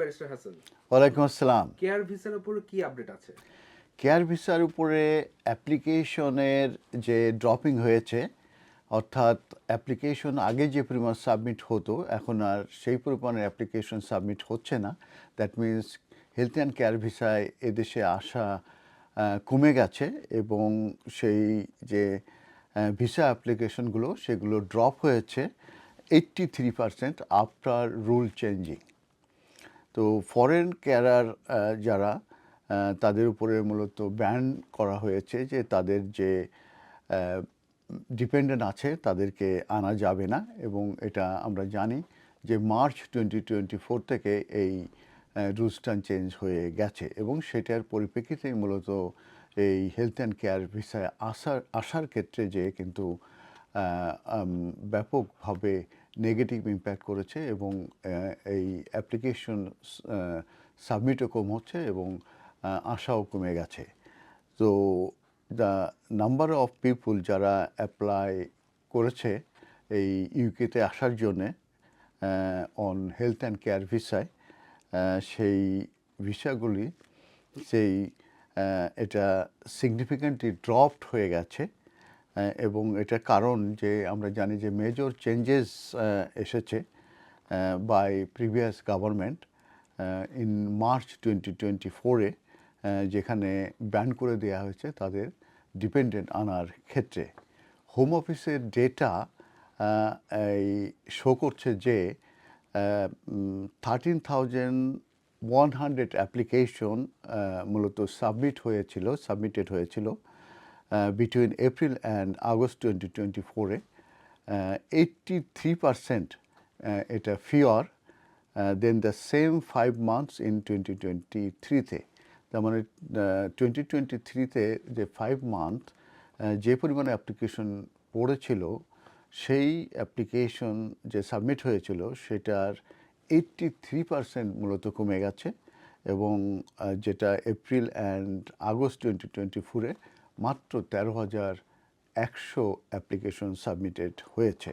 Barrister Hasan. ওয়ালাইকুম আসসালাম। Care ভিসার উপর কি আপডেট আছে? কেয়ার ভিসার উপরে অ্যাপ্লিকেশনের যে ড্রপিং হয়েছে অর্থাৎ অ্যাপ্লিকেশন আগে যে পরিমাণ সাবমিট হতো এখন আর সেই পরিমাণের অ্যাপ্লিকেশন সাবমিট হচ্ছে না। That means health and care ভিসায় এদেশে আসা কমে গেছে এবং সেই যে ভিসা অ্যাপ্লিকেশনগুলো সেগুলো ড্রপ হয়েছে। Eighty three percent after rule changing তো ফরেন কেয়ারার যারা তাদের উপরে মূলত ব্যান করা হয়েছে যে তাদের যে ডিপেন্ডেন্ট আছে তাদেরকে আনা যাবে না এবং এটা আমরা জানি যে মার্চ টোয়েন্টি টোয়েন্টি ফোর থেকে এই রুলসটান চেঞ্জ হয়ে গেছে এবং সেটার পরিপ্রেক্ষিতেই মূলত এই হেলথ অ্যান্ড কেয়ার ভিসায় আসার আসার ক্ষেত্রে যে কিন্তু ব্যাপকভাবে নেগেটিভ ইম্প্যাক্ট করেছে এবং এই অ্যাপ্লিকেশন সাবমিটও কম হচ্ছে এবং আশাও কমে গেছে। তো দ্য নাম্বার অফ পিপুল যারা অ্যাপ্লাই করেছে এই ইউকেতে আসার জন্যে অন হেলথ অ্যান্ড কেয়ার ভিসায় সেই ভিসাগুলি সেই এটা সিগনিফিক্যান্টলি ড্রপড হয়ে গেছে। এবং এটার কারণ যে আমরা জানি যে মেজর চেঞ্জেস এসেছে by previous government in March twenty twenty ফোরে যেখানে ব্যান করে দেওয়া হয়েছে তাদের ডিপেন্ডেন্ট আনার ক্ষেত্রে। হোম অফিসের ডেটা এই শো করছে যে thirteen thousand one hundred application মূলত সাবমিট হয়েছিল সাবমিটেড হয়েছিল April and August twenty twenty ফোরে এইট্টি থ্রি পারসেন্ট এটা fewer then the same five months in twenty twenty থ্রিতে তার মানে টোয়েন্টি টোয়েন্টি থ্রিতে যে ফাইভ মান্থ যে পরিমাণে অ্যাপ্লিকেশন পড়েছিল, সেই অ্যাপ্লিকেশন যে সাবমিট হয়েছিল, সেটার এইট্টি থ্রি পারসেন্ট মূলত কমে গেছে এবং যেটা April and August twenty twenty ফোরে মাত্র তেরো হাজার একশো অ্যাপ্লিকেশন সাবমিটেড হয়েছে।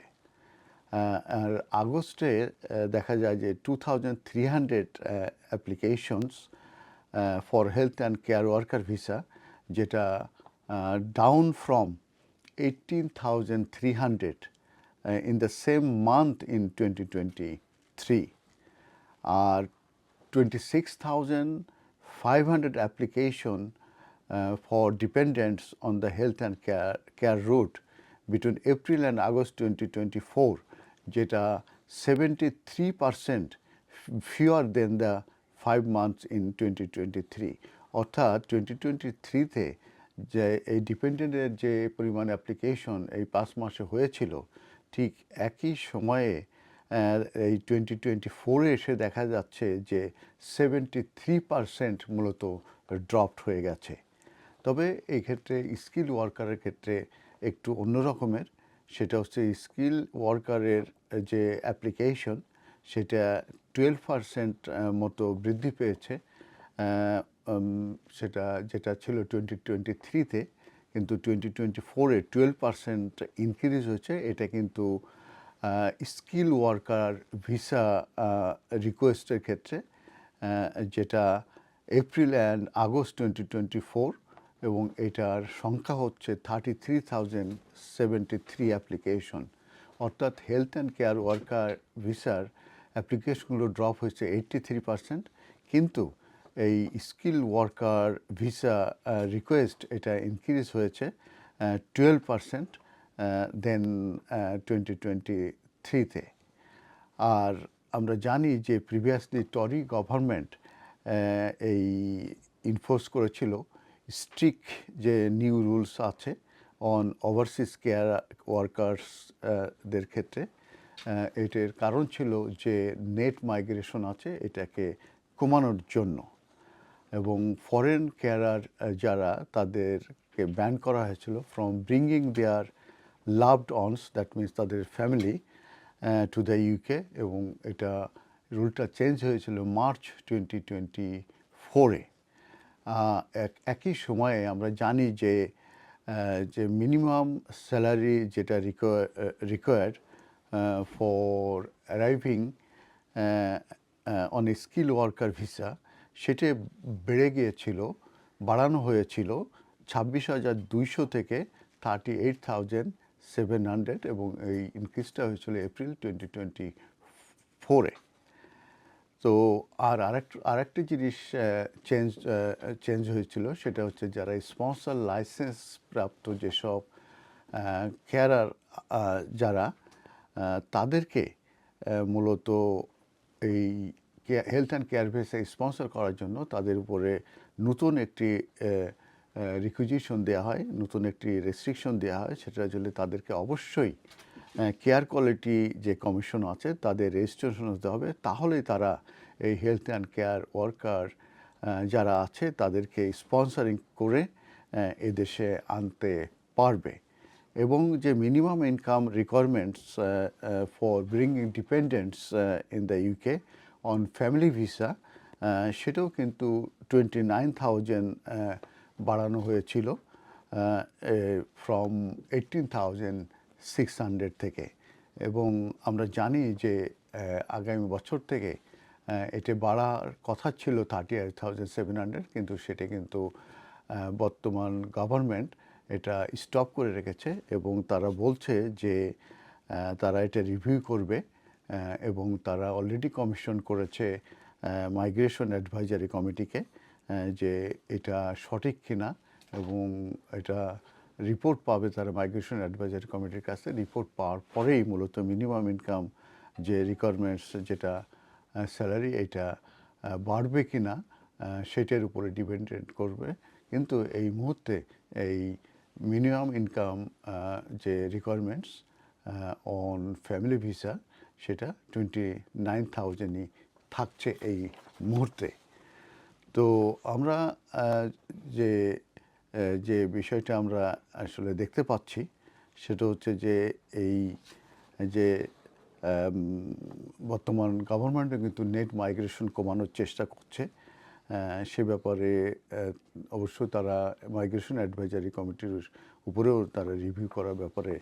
আর আগস্টে দেখা যায় যে two thousand three hundred applications for health and care worker visa, যেটা down from eighteen thousand three hundred in the same month in twenty twenty three. R twenty six thousand five hundred application dependents on the health and care care route between April and August twenty twenty four যেটা seventy three percent fewer then the five months in twenty twenty three অর্থাৎ twenty twenty থ্রিতে যে এই ডিপেন্ডেন্টের যে পরিমাণ application এই পাঁচ মাসে হয়েছিল, ঠিক একই সময়ে এই টোয়েন্টি টোয়েন্টি ফোরে এসে দেখা যাচ্ছে যে সেভেন্টি থ্রি পারসেন্ট মূলত ড্রপড হয়ে গেছে। তবে এই ক্ষেত্রে স্কিল ওয়ার্কারের ক্ষেত্রে একটু অন্য রকমের। সেটা হচ্ছে স্কিল ওয়ার্কারের যে অ্যাপ্লিকেশন সেটা টুয়েলভ পারসেন্ট মতো বৃদ্ধি পেয়েছে। সেটা, যেটা ছিল টোয়েন্টি টোয়েন্টি থ্রিতে কিন্তু টোয়েন্টি টোয়েন্টি ফোরে টুয়েলভ পারসেন্ট ইনক্রিজ হয়েছে। এটা কিন্তু স্কিল ওয়ার্কার ভিসা রিকোয়েস্টের ক্ষেত্রে যেটা April and August twenty twenty four এবং এটার সংখ্যা হচ্ছে thirty three thousand seventy three application অর্থাৎ হেলথ অ্যান্ড কেয়ার ওয়ার্কার ভিসার অ্যাপ্লিকেশনগুলো ড্রপ হয়েছে এইট্টি থ্রি পার্সেন্ট কিন্তু এই স্কিল ওয়ার্কার ভিসা রিকোয়েস্ট এটা ইনক্রিজ হয়েছে twelve percent then twenty twenty থ্রিতে আর আমরা জানি যে প্রিভিয়াসলি টরি গভর্নমেন্ট এই ইনফোর্স করেছিল স্ট্রিক যে নিউ রুলস আছে অন ওভারসিজ কেয়ার ওয়ার্কার্স দের ক্ষেত্রে আহ, এটার কারণ ছিল যে নেট মাইগ্রেশন আছে এটাকে কমানোর জন্য। এবং ফরেন কেয়ারার যারা তাদেরকে ব্যান করা হয়েছিল from bringing their loved ones that means তাদের ফ্যামিলি টু দ্য ইউকে এবং এটা রুলটা চেঞ্জ হয়েছিল মার্চ টোয়েন্টি টোয়েন্টি ফোরে একই সময়ে আমরা জানি যে যে মিনিমাম স্যালারি যেটা require required for arriving on skill worker visa সেটি বেড়ে গিয়েছিল, বাড়ানো হয়েছিল ছাব্বিশ হাজার দুইশো থেকে thirty eight thousand seven hundred এবং এই ইনক্রিজটা হয়েছিল এপ্রিল টোয়েন্টি টোয়েন্টি ফোরে তো আর আরেকটা জিনিস চেঞ্জ চেঞ্জ হয়েছিল, সেটা হচ্ছে যারা স্পন্সর লাইসেন্স প্রাপ্ত যেসব কেয়ারার যারা তাদেরকে মূলত এই health and care visa sponsor করার জন্য তাদের উপরে নতুন একটি রিকুইজিশন দেওয়া হয়, নতুন একটি রেস্ট্রিকশন দেওয়া হয়, সেটা জন্য তাদেরকে অবশ্যই কেয়ার কোয়ালিটি যে কমিশন আছে, তাদের রেজিস্ট্রেশন হতে হবে। তাহলেই তারা এই হেলথ অ্যান্ড কেয়ার ওয়ার্কার যারা আছে, তাদেরকে স্পন্সরিং করে এদেশে আনতে পারবে। এবং যে minimum income requirements for bringing dependents in the UK on family visa সেটাও কিন্তু টোয়েন্টি নাইন থাউজেন্ড বাড়ানো হয়েছিল from eighteen thousand six hundred থেকে। এবং আমরা জানি যে আগামী বছর থেকে এটা বাড়ার কথা ছিল thirty eight thousand seven hundred কিন্তু সেটা কিন্তু বর্তমান গভর্নমেন্ট এটা স্টপ করে রেখেছে এবং তারা বলছে যে তারা এটা রিভিউ করবে এবং তারা অলরেডি কমিশন করেছে মাইগ্রেশন অ্যাডভাইজারি কমিটিকে যে এটা সঠিক কিনা এবং এটা রিপোর্ট পাবে তারা মাইগ্রেশন অ্যাডভাইজারি কমিটির কাছে। রিপোর্ট পাওয়ার পরেই মূলত মিনিমাম ইনকাম যে রিকোয়ারমেন্টস যেটা স্যালারি এটা বাড়বে কি না সেটার উপরে ডিপেন্ডেন্ট করবে। কিন্তু এই মুহূর্তে এই মিনিমাম ইনকাম যে রিকোয়ারমেন্টস অন ফ্যামিলি ভিসা সেটা টোয়েন্টি নাইন থাউজেন্ডই থাকছে এই মুহূর্তে। তো আমরা যে যে বিষয়টা আমরা আসলে দেখতে পাচ্ছি, সেটা হচ্ছে যে এই যে বর্তমান গভর্নমেন্টও কিন্তু নেট মাইগ্রেশন কমানোর চেষ্টা করছে। সে ব্যাপারে অবশ্য তারা মাইগ্রেশন অ্যাডভাইজারি কমিটির উপরেও তারা রিভিউ করার ব্যাপারে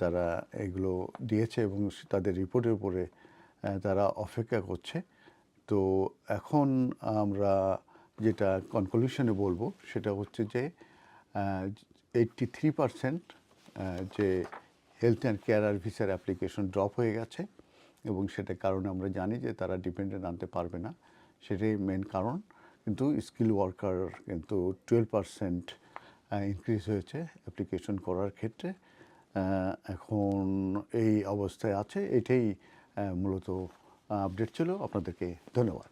তারা এগুলো দিয়েছে এবং তাদের রিপোর্টের উপরে তারা অপেক্ষা করছে। তো এখন আমরা যেটা কনক্লুশনে বলব, সেটা হচ্ছে যে এইট্টি থ্রি পারসেন্ট যে হেলথ অ্যান্ড কেয়ার ভিসার অ্যাপ্লিকেশন ড্রপ হয়ে গেছে এবং সেটা কারণে আমরা জানি যে তারা ডিপেন্ডেন্ট আনতে পারবে না। সেটাই মেন কারণ। কিন্তু স্কিল ওয়ার্কার কিন্তু টুয়েলভ পারসেন্ট ইনক্রিজ হয়েছে অ্যাপ্লিকেশন করার ক্ষেত্রে। এখন এই অবস্থায় আছে। এটাই মূলত আপডেট ছিল। আপনাদেরকে ধন্যবাদ।